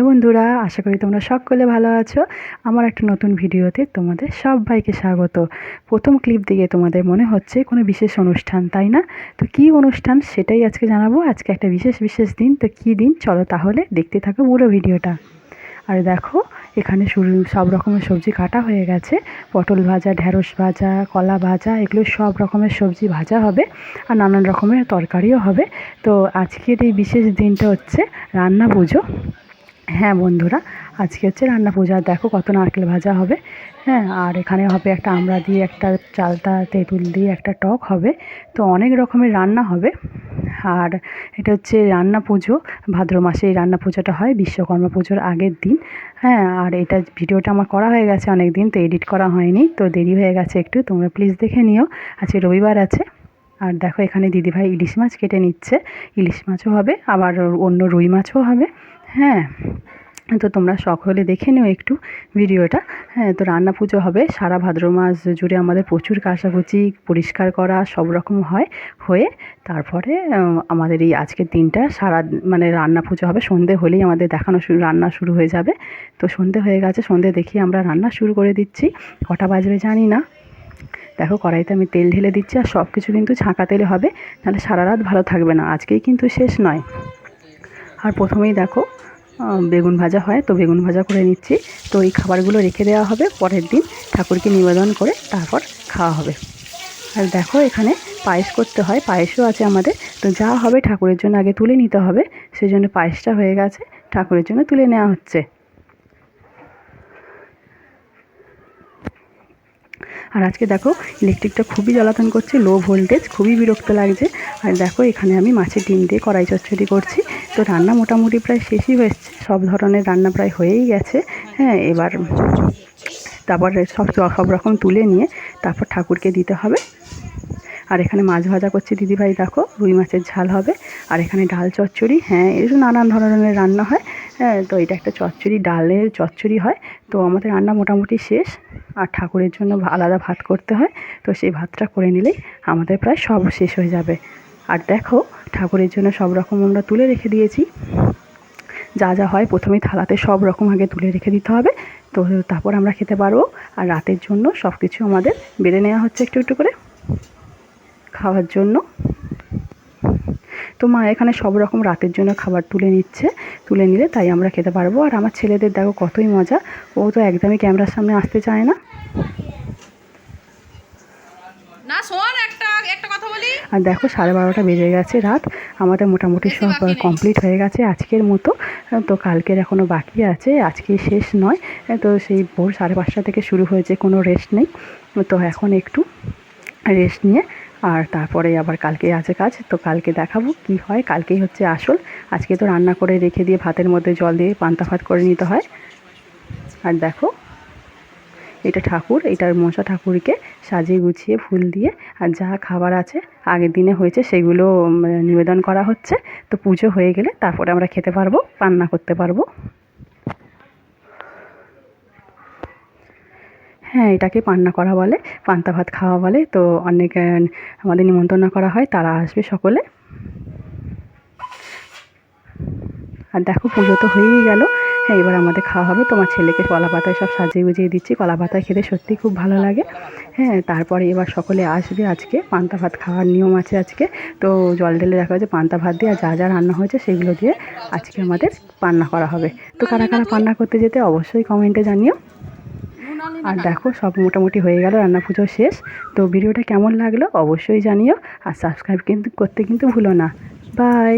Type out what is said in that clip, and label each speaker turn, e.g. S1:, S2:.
S1: বন্ধুরা, আশা করি তোমরা সকলে ভালো আছো। আমার একটা নতুন ভিডিওতে তোমাদের সবাইকে স্বাগত। প্রথম ক্লিপ দিকে তোমাদের মনে হচ্ছে কোনো বিশেষ অনুষ্ঠান, তাই না? তো কী অনুষ্ঠান সেটাই আজকে জানাব। আজকে একটা বিশেষ বিশেষ দিন, তো কী দিন? চলো তাহলে দেখতে থাকো পুরো ভিডিওটা। আর দেখো, এখানে শুরু, সব রকমের সবজি কাটা হয়ে গেছে। পটল ভাজা ঢ্যাঁড়স ভাজা, কলা ভাজা, এগুলো সব রকমের সবজি ভাজা হবে। আর নানান রকমের তরকারিও হবে। তো আজকের এই বিশেষ দিনটা হচ্ছে রান্না পুজো। হ্যাঁ বন্ধুরা, আজকে হচ্ছে রান্না পূজা। দেখো কত নারকেল ভাজা হবে। হ্যাঁ আর এখানে হবে একটা আমড়া দিয়ে একটা চালতা, তেঁতুল দিয়ে একটা টক হবে। তো অনেক রকমের রান্না হবে। আর এটা হচ্ছে রান্না পুজো। ভাদ্র মাসে এই রান্না পুজোটা হয়, বিশ্বকর্মা পুজোর আগের দিন। হ্যাঁ আর এটা ভিডিওটা আমার করা হয়ে গেছে অনেক দিন তো এডিট করা হয়নি। তো দেরি হয়ে গেছে একটু, তোমরা প্লিজ দেখে নিও। আজকে রবিবার আছে। আর দেখো এখানে দিদিভাই ইলিশ মাছ কেটে নিচ্ছে। ইলিশ মাছও হবে, আবার অন্য রুই মাছও হবে। হ্যাঁ তো তোমরা সকলে দেখে নিও একটু ভিডিওটা। হ্যাঁ তো রান্না পুজো হবে, সারা ভাদ্র মাস জুড়ে আমাদের প্রচুর কাচাকুচি পরিষ্কার করা সব রকম হয়, হয়ে তারপরে আমাদের এই আজকের দিনটা সারা মানে রান্না পুজো হবে, সন্ধে হলেই আমাদের দেখানো শুরু, রান্না শুরু হয়ে যাবে। তো সন্ধে হয়ে গেছে, সন্ধে দেখি আমরা রান্না শুরু করে দিচ্ছি, কটা বাজবে জানি না। দেখো কড়াইতে আমি তেল ঢেলে দিচ্ছি আর সব কিছু কিন্তু ছাঁকা তেলে হবে, নাহলে সারা রাত ভালো থাকবে না, আজকেই কিন্তু শেষ নয়। আর প্রথমেই দেখো বেগুন ভাজা হয়, তো বেগুন ভাজা করে নিচ্ছি। তো এই খাবারগুলো রেখে দেওয়া হবে, পরের দিন ঠাকুরকে নিবেদন করে তারপর খাওয়া হবে। আর দেখো, এখানে পায়েস করতে হয়, পায়েসও আছে আমাদের। তো যা হবে ঠাকুরের জন্য আগে তুলে নিতে হবে সেই জন্য পায়েসটা হয়ে গেছে, ঠাকুরের জন্য তুলে নেওয়া হচ্ছে। আর আজকে দেখো, ইলেকট্রিকটা খুবই জ্বালাতন করছে, লো ভোল্টেজ, খুবই বিরক্ত লাগছে। আর দেখো, এখানে আমি মাছের ডিম দিয়ে কড়াই চচ্চড়ি করছি। তো রান্না মোটামুটি প্রায় শেষই হয়েছে। সব ধরনের রান্না প্রায় হয়েই গেছে। হ্যাঁ এবার তারপরে সব সব রকম তুলে নিয়ে তারপর ঠাকুরকে দিতে হবে। আর এখানে মাছ ভাজা করছি দিদিভাই, দেখো রুই মাছের ঝাল হবে। আর এখানে ডাল চচ্চড়ি হ্যাঁ এরকম নানান ধরনের রান্না হয়। হ্যাঁ তো এটা একটা চচ্চড়ি, ডালের চচ্চড়ি হয়। তো আমাদের রান্না মোটামুটি শেষ। আর ঠাকুরের জন্য আলাদা ভাত করতে হয়। তো সেই ভাতটা করে নিলেই আমাদের প্রায় সব শেষ হয়ে যাবে। আর দেখো, ঠাকুরের জন্য সব রকম আমরা তুলে রেখে দিয়েছি। যা যা হয় প্রথমে থালাতে সব রকম আগে তুলে রেখে দিতে হবে। তো তারপর আমরা খেতে পারব। আর রাতের জন্য সব কিছু আমাদের বেড়ে নেওয়া হচ্ছে একটু একটু করে খাওয়ার জন্য। তো মা এখানে সব রকম রাতের জন্য খাবার তুলে নিচ্ছে। তুলে নিলে তাই আমরা খেতে পারব। আর আমার ছেলেদের দেখো কতই মজা। ও তো একদমই ক্যামেরার সামনে আসতে চায় না
S2: শোন একটা একটা কথা বলি
S1: আর দেখো সাড়ে বারোটা বেজে গেছে রাত। আমাদের মোটামুটি সব কমপ্লিট হয়ে গেছে আজকের মতো। তো কালকের এখনও বাকি আছে আজকে শেষ নয়। তো সেই ভোর সাড়ে পাঁচটা থেকে শুরু হয়েছে কোনো রেস্ট নেই। তো এখন একটু রেস্ট নিয়ে আর তারপরে আবার কালকে আছে কাজ। তো কালকে দেখাবো কি হয় কালকেই হচ্ছে আসল। আজকে তো রান্না করে রেখে দিয়ে ভাতের মধ্যে জল দিয়ে পান্তা ভাত করে নিতে হয়। আর দেখো এটা ঠাকুর এটার মশা ঠাকুরকে সাজিয়ে গুছিয়ে ফুল দিয়ে, আর যা খাবার আছে, আগের দিনে হয়েছে সেগুলো নিবেদন করা হচ্ছে। তো পুজো হয়ে গেলে তারপরে আমরা খেতে পারব, রান্না করতে পারব। হ্যাঁ এটাকে পান্না করা বলে, পান্তা ভাত খাওয়া বলে। তো অনেক আমাদের নিমন্ত্রণ করা হয়, তারা আসবে সকলে। আর দেখো পুজো তো হয়েই গেল। হ্যাঁ এবার আমাদের খাওয়া হবে। তোমার ছেলেকে কলা পাতায় সব সাজিয়ে গুজিয়ে দিচ্ছি। কলা পাতায় খেতে সত্যিই খুব ভালো লাগে। হ্যাঁ তারপরে এবার সকলে আসবে আজকে। পান্তা ভাত খাওয়ার নিয়ম আছে আজকে। তো জল ঢেলে দেখা হয়েছে পান্তা ভাত দিয়ে যা যা রান্না হয়েছে সেগুলো দিয়ে আজকে আমাদের পান্না করা হবে। তো কারা কারা পান্না করতে যেতে অবশ্যই কমেন্টে জানিও। আর দেখো, সব মোটামুটি হয়ে গেল, রান্না পুজো শেষ। তো ভিডিওটা কেমন লাগল অবশ্যই জানিও। আর সাবস্ক্রাইব কিন্তু করতে কিন্তু ভুলো না। বাই!